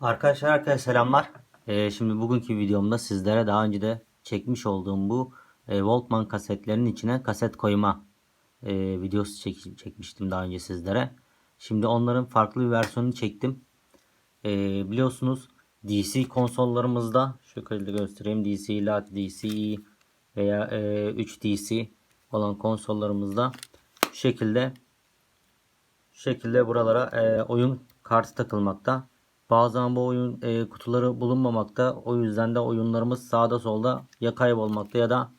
Arkadaşlar herkese selamlar. Ee, şimdi bugünkü videomda sizlere daha önce de çekmiş olduğum bu e, Walkman kasetlerin içine kaset koyma e, videosu çek- çekmiştim daha önce sizlere. Şimdi onların farklı bir versiyonunu çektim. E, biliyorsunuz DC konsollarımızda şekilde göstereyim DC Lat, DCi veya e, 3 DC olan konsollarımızda şu şekilde şu şekilde buralara e, oyun kartı takılmakta. Bazen bu oyun e, kutuları bulunmamakta. O yüzden de oyunlarımız sağda solda ya kaybolmakta ya da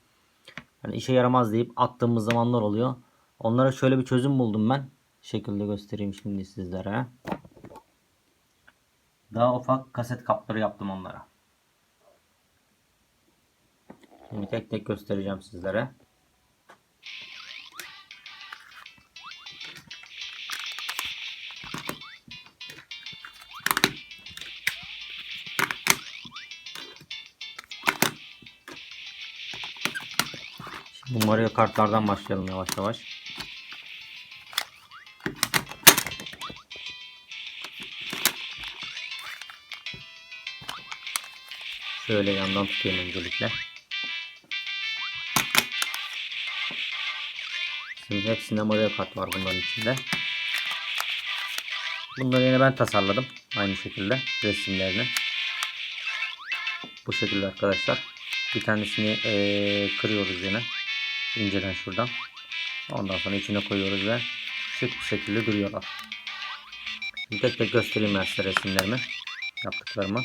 yani işe yaramaz deyip attığımız zamanlar oluyor. Onlara şöyle bir çözüm buldum ben. Şekilde göstereyim şimdi sizlere. Daha ufak kaset kapları yaptım onlara. Şimdi tek tek göstereceğim sizlere. Mario kartlardan başlayalım yavaş yavaş. Şöyle yandan tutuyorum öncelikle. Şimdi hepsinde Mario kart var bunların içinde. Bunları yine ben tasarladım. Aynı şekilde resimlerini. Bu şekilde arkadaşlar. Bir tanesini eee, kırıyoruz yine. İnceden şuradan. Ondan sonra içine koyuyoruz ve şık bir şekilde duruyorlar. Tek tek göstereyim ben size resimlerimi. Yaptıklarımı.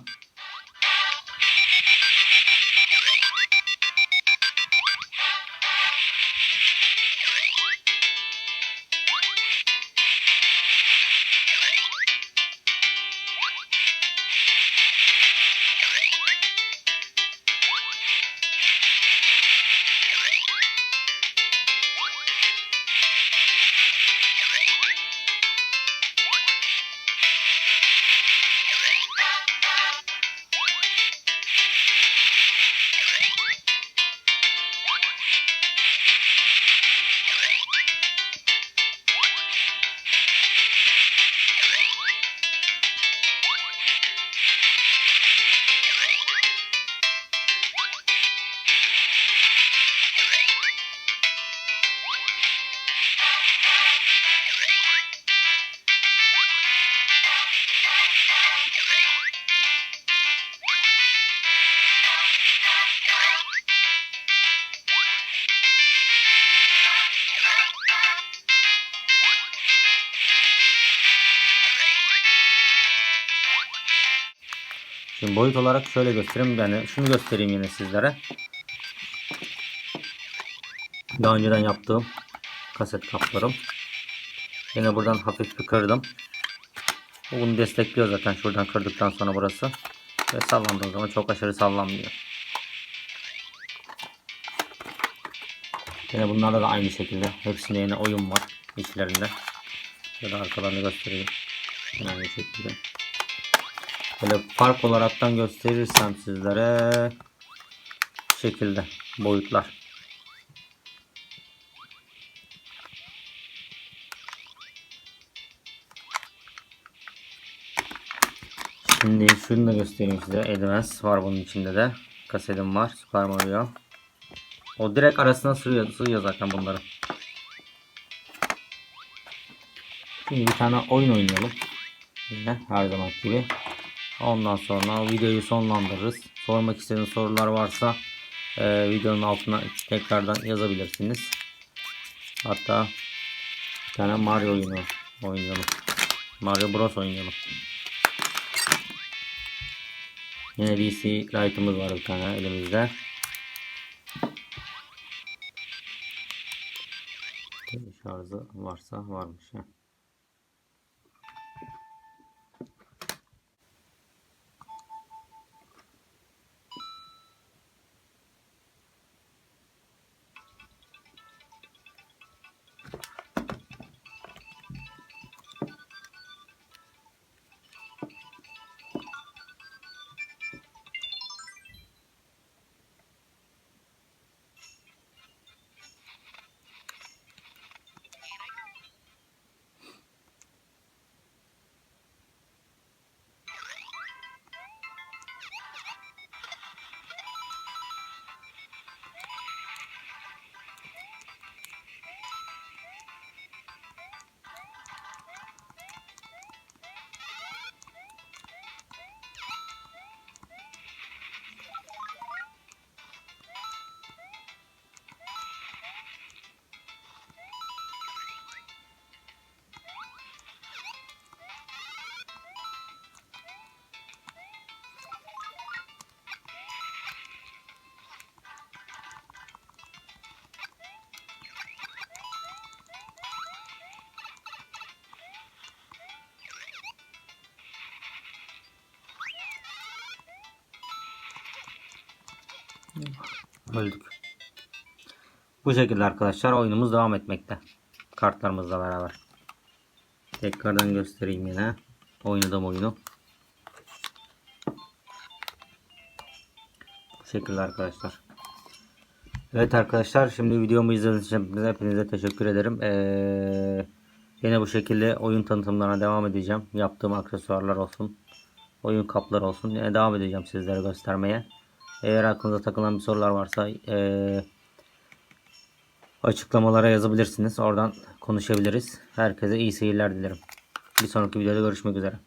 Şimdi boyut olarak şöyle göstereyim. Yani şunu göstereyim yine sizlere. Daha önceden yaptığım kaset kaplarım. Yine buradan hafif bir kırdım. Bu Bunu destekliyor zaten şuradan kırdıktan sonra burası. Ve sallandığı zaman çok aşırı sallanmıyor. Yine bunlarda da aynı şekilde. Hepsinde yine oyun var içlerinde. Da arkalarını göstereyim. Yine aynı şekilde. Böyle fark olaraktan gösterirsem sizlere şekilde boyutlar. Şimdi şunu da göstereyim size. Advance var bunun içinde de. Kasetim var. Super Mario. O direkt arasına sığıyor, sığıyor zaten bunları. Şimdi bir tane oyun oynayalım. Yine her zaman gibi. Ondan sonra videoyu sonlandırırız. Sormak istediğiniz sorular varsa e, videonun altına tekrardan yazabilirsiniz. Hatta bir tane Mario oyunu oynayalım. Mario Bros oynayalım. Yine DC Lite'ımız var bir tane elimizde. Şarjı varsa varmış. Heh. Öldük. Bu şekilde arkadaşlar oyunumuz devam etmekte. Kartlarımızla beraber. Tekrardan göstereyim yine. Oynadığım oyunu. Bu şekilde arkadaşlar. Evet arkadaşlar şimdi videomu izlediğiniz için hepinize teşekkür ederim. Ee, yine bu şekilde oyun tanıtımlarına devam edeceğim. Yaptığım aksesuarlar olsun. Oyun kapları olsun. Yine devam edeceğim sizlere göstermeye. Eğer aklınıza takılan bir sorular varsa ee, açıklamalara yazabilirsiniz. Oradan konuşabiliriz. Herkese iyi seyirler dilerim. Bir sonraki videoda görüşmek üzere.